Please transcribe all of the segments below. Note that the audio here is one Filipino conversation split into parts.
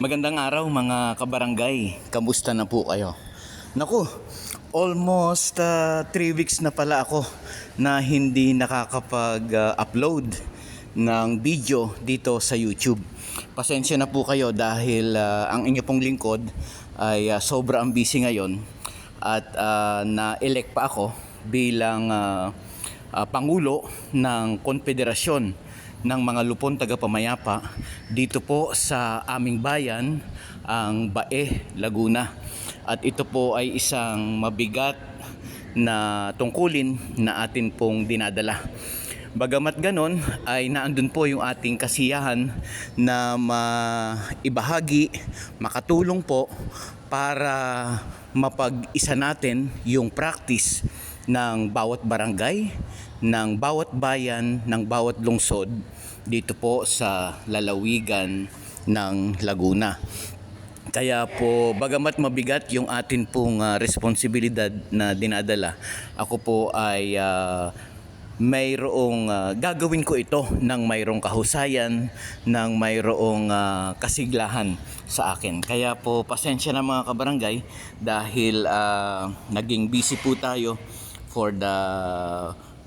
Magandang araw mga kabarangay. Kamusta na po kayo? Naku, almost 3 weeks na pala ako na hindi nakakapag-upload ng video dito sa YouTube. Pasensya na po kayo dahil ah, ang inyo pong lingkod ay ah, sobra ang busy ngayon at ah, na-elect pa ako bilang ah, ah, Pangulo ng Konfederasyon ng mga lupon tagapamayapa dito po sa aming bayan, ang Bae, Laguna. At ito po ay isang mabigat na tungkulin na atin pong dinadala. Bagamat ganon ay naandun po yung ating kasiyahan na maibahagi, makatulong po para mapag-isa natin yung practice ng bawat barangay, ng bawat bayan, ng bawat lungsod dito po sa lalawigan ng Laguna. Kaya po, bagamat mabigat yung atin pong ah, responsibilidad na dinadala, ako po ay ah, mayroong ah, gagawin ko ito ng mayroong kahusayan, ng mayroong ah, kasiglahan sa akin. Kaya po, pasensya na mga kabarangay dahil ah, naging busy po tayo for the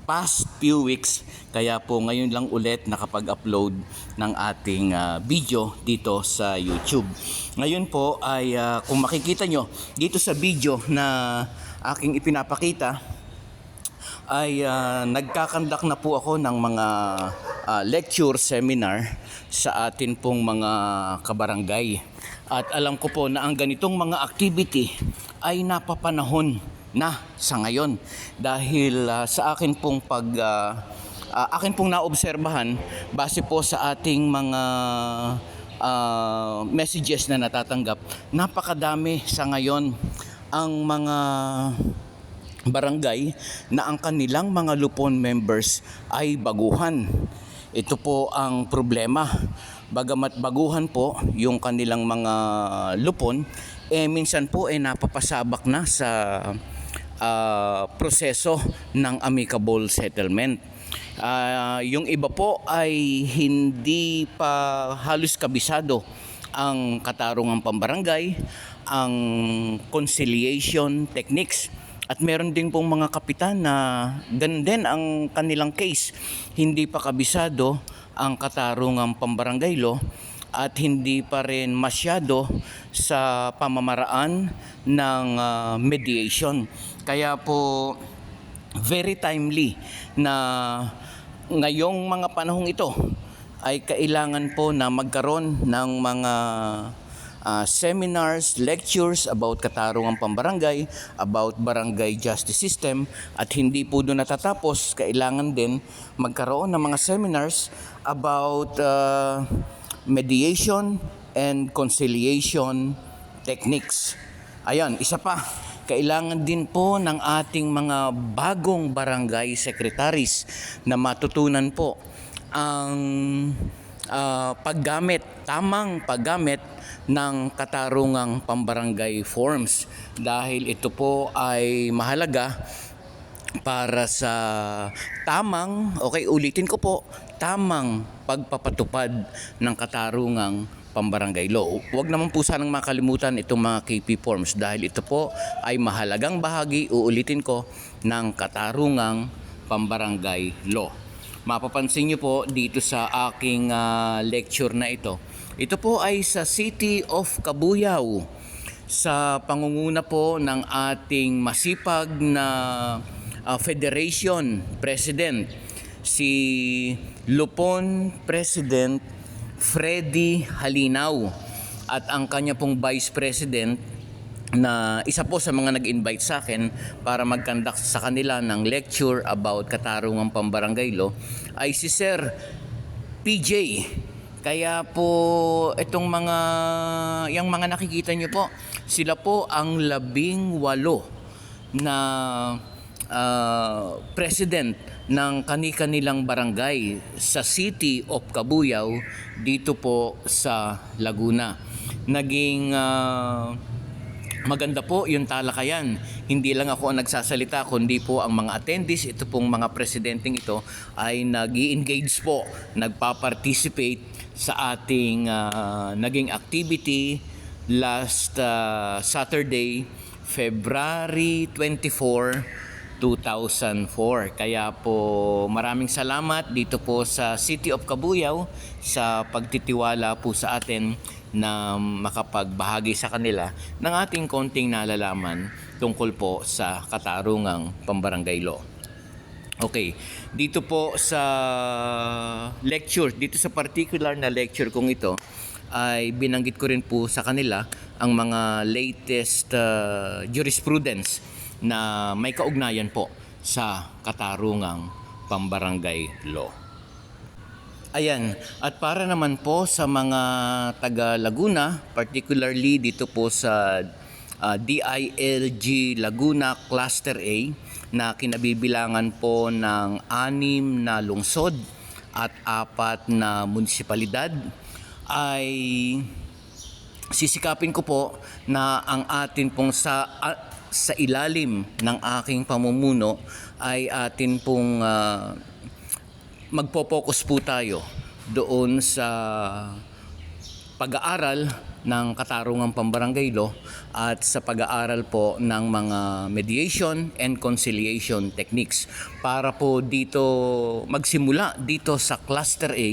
past few weeks kaya po ngayon lang ulit nakapag-upload ng ating ah, video dito sa YouTube. Ngayon po ay ah, kung makikita nyo dito sa video na aking ipinapakita ay ah, nagkakandak na po ako ng mga ah, lecture seminar sa atin pong mga kabarangay. At alam ko po na ang ganitong mga activity ay napapanahon na sa ngayon dahil ah, sa akin pong pag ah, ah, akin pong naobserbahan base po sa ating mga ah, messages na natatanggap napakadami sa ngayon ang mga barangay na ang kanilang mga lupon members ay baguhan. Ito po ang problema. Bagamat baguhan po yung kanilang mga lupon, eh minsan po eh napapasabak na sa ah, proseso ng amicable settlement. Ah, yung iba po ay hindi pa halos kabisado ang katarungang pambarangay, ang conciliation techniques at meron din pong mga kapitan na ganun ang kanilang case. Hindi pa kabisado ang katarungang pambarangay law at hindi pa rin masyado sa pamamaraan ng ah, mediation. Kaya po very timely na ngayong mga panahong ito ay kailangan po na magkaroon ng mga ah, seminars, lectures about katarungang pambarangay, about barangay justice system at hindi po doon natatapos, kailangan din magkaroon ng mga seminars about ah, mediation and conciliation techniques. Ayan, isa pa, kailangan din po ng ating mga bagong barangay secretaries na matutunan po ang ah, paggamit, tamang paggamit ng katarungang pambarangay forms dahil ito po ay mahalaga para sa tamang, okay ulitin ko po, tamang pagpapatupad ng katarungang pambarangay law. Huwag naman po sanang makalimutan itong mga KP forms dahil ito po ay mahalagang bahagi, uulitin ko, ng katarungang pambarangay law. Mapapansin nyo po dito sa aking ah, lecture na ito. Ito po ay sa City of Cabuyao sa pangunguna po ng ating masipag na ah, Federation President si Lupon President Freddy Halinaw at ang kanya pong Vice President na isa po sa mga nag-invite sa akin para mag-conduct sa kanila ng lecture about katarungang pambarangay law ay si Sir PJ. Kaya po itong mga yung mga nakikita niyo po, sila po ang labing walo na ah, president ng kani-kanilang barangay sa City of Cabuyao dito po sa Laguna. Naging ah, Maganda po yung talakayan. Hindi lang ako ang nagsasalita, kundi po ang mga attendees, ito pong mga presidenteng ito ay nag engage po, nagpa-participate sa ating ah, naging activity last ah, Saturday, February 24, 2004. Kaya po maraming salamat dito po sa City of Cabuyao sa pagtitiwala po sa atin na makapagbahagi sa kanila ng ating konting nalalaman tungkol po sa katarungang pambarangay law. Okay, dito po sa lecture, dito sa particular na lecture kong ito, ay binanggit ko rin po sa kanila ang mga latest uh, jurisprudence na may kaugnayan po sa katarungang pambarangay law. Ayan, at para naman po sa mga taga Laguna, particularly dito po sa ah, DILG Laguna Cluster A na kinabibilangan po ng anim na lungsod at apat na munisipalidad ay sisikapin ko po na ang atin pong sa a- sa ilalim ng aking pamumuno ay atin pong ah, magpo-focus po tayo doon sa pag-aaral ng katarungang pambarangay law at sa pag-aaral po ng mga mediation and conciliation techniques. Para po dito magsimula dito sa cluster A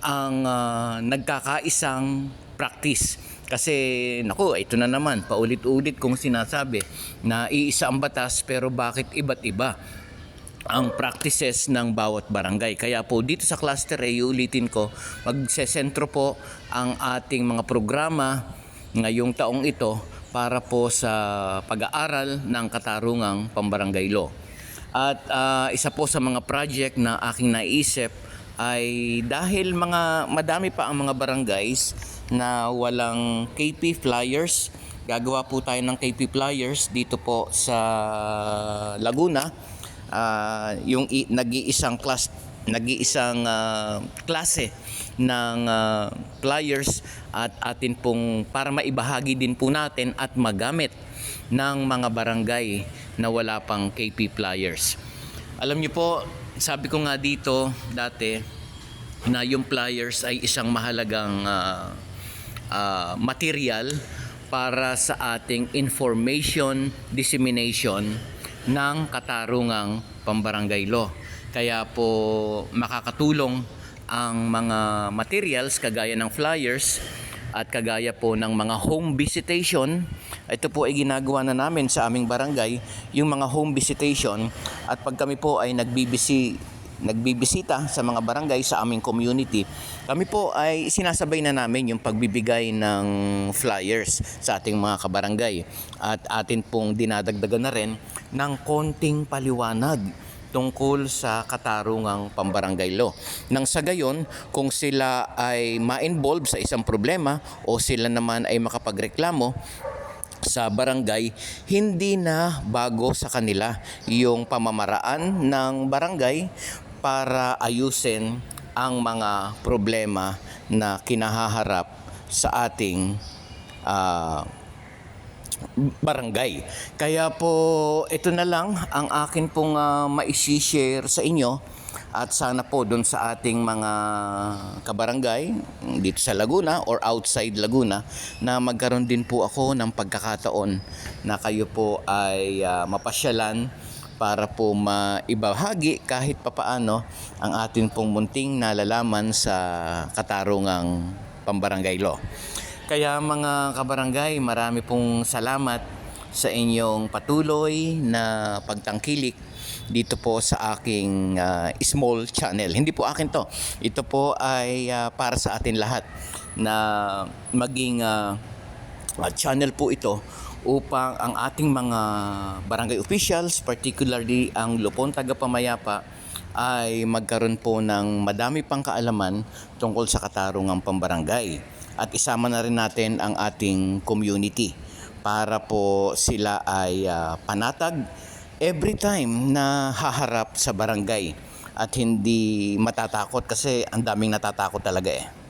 ang ah, nagkakaisang practice kasi naku ito na naman paulit-ulit kong sinasabi na iisa ang batas pero bakit iba't iba ang practices ng bawat barangay. Kaya po dito sa cluster A, ulitin ko, magsesentro po ang ating mga programa ngayong taong ito para po sa pag-aaral ng katarungang pambarangay law. At ah, isa po sa mga project na aking naisip ay dahil mga madami pa ang mga barangays na walang KP flyers, gagawa po tayo ng KP flyers dito po sa Laguna ah, yung nag-iisang class nag-iisang ah, klase ng ah, flyers at atin pong para maibahagi din po natin at magamit ng mga barangay na wala pang KP flyers. Alam niyo po, sabi ko nga dito dati na yung flyers ay isang mahalagang ah, ah, material para sa ating information dissemination ng katarungang pambarangay law. Kaya po makakatulong ang mga materials kagaya ng flyers at kagaya po ng mga home visitation. Ito po ay ginagawa na namin sa aming barangay, yung mga home visitation at pag kami po ay nagbibisi nagbibisita sa mga barangay sa aming community, kami po ay sinasabay na namin yung pagbibigay ng flyers sa ating mga kabarangay. At atin pong dinadagdagan na rin ng konting paliwanag tungkol sa katarungang pambarangay law. Nang sa gayon, kung sila ay ma-involve sa isang problema o sila naman ay makapagreklamo, sa barangay, hindi na bago sa kanila yung pamamaraan ng barangay para ayusin ang mga problema na kinahaharap sa ating ah, barangay. Kaya po ito na lang ang akin pong uh, maisi-share sa inyo at sana po doon sa ating mga kabarangay dito sa Laguna or outside Laguna na magkaroon din po ako ng pagkakataon na kayo po ay ah, mapasyalan para po maibahagi kahit papaano ang atin pong munting nalalaman sa katarungang pambarangay law. Kaya mga kabarangay, marami pong salamat sa inyong patuloy na pagtangkilik dito po sa aking ah, small channel. Hindi po akin to. Ito po ay ah, para sa atin lahat na maging ah, channel po ito upang ang ating mga barangay officials, particularly ang Lupon Tagapamayapa, ay magkaroon po ng madami pang kaalaman tungkol sa katarungang pambarangay. At isama na rin natin ang ating community para po sila ay ah, panatag every time na haharap sa barangay at hindi matatakot kasi ang daming natatakot talaga eh.